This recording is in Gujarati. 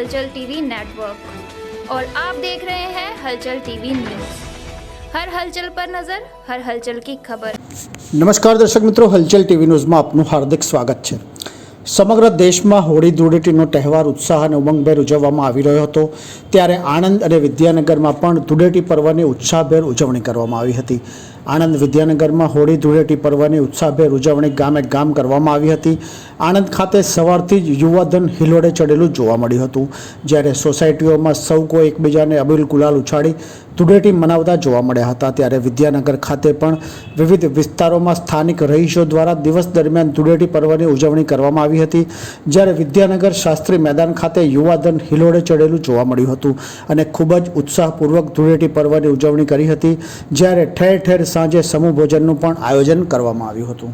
हलचल टीवी नेटवर्क और आप देख रहे हैं हलचल टीवी न्यूज हर हलचल पर नजर हर हलचल की खबर નમસ્કાર દર્શક મિત્રો હલચલ ટીવી ન્યૂઝમાં આપનું હાર્દિક સ્વાગત છે સમગ્ર દેશમાં હોળી ધૂળેટીનો તહેવાર ઉત્સાહ અને ઉમંગભેર ઉજવવામાં આવી રહ્યો હતો ત્યારે આણંદ અને વિદ્યાનગરમાં પણ ધૂળેટી પર્વની ઉત્સાહભેર ઉજવણી કરવામાં આવી હતી આણંદ વિદ્યાનગરમાં હોળી ધૂળેટી પર્વની ઉત્સાહભેર ઉજવણી ગામે ગામ કરવામાં આવી હતી. આણંદ ખાતે સવારથી જ યુવાધન હિલોડે ચડેલું જોવા મળ્યું હતું. જ્યારે સોસાયટીઓમાં સૌ કોઈ એકબીજાને અબીલ ગુલાલ ઉછાળી ધૂળેટી મનાવતા જોવા મળ્યા હતા. ત્યારે વિદ્યાનગર ખાતે પણ વિવિધ વિસ્તારોમાં સ્થાનિક રહીશો દ્વારા દિવસ દરમિયાન ધૂળેટી પર્વની ઉજવણી કરવામાં આવી હતી. જ્યારે વિદ્યાનગર શાસ્ત્રી મેદાન ખાતે યુવાધન હિલોડે ચડેલું જોવા મળ્યું હતું અને ખૂબ જ ઉત્સાહપૂર્વક ધૂળેટી પર્વની ઉજવણી કરી હતી. જ્યારે ઠેર ઠેર સાંજે સમૂહ ભોજનનું પણ આયોજન કરવામાં આવ્યું હતું.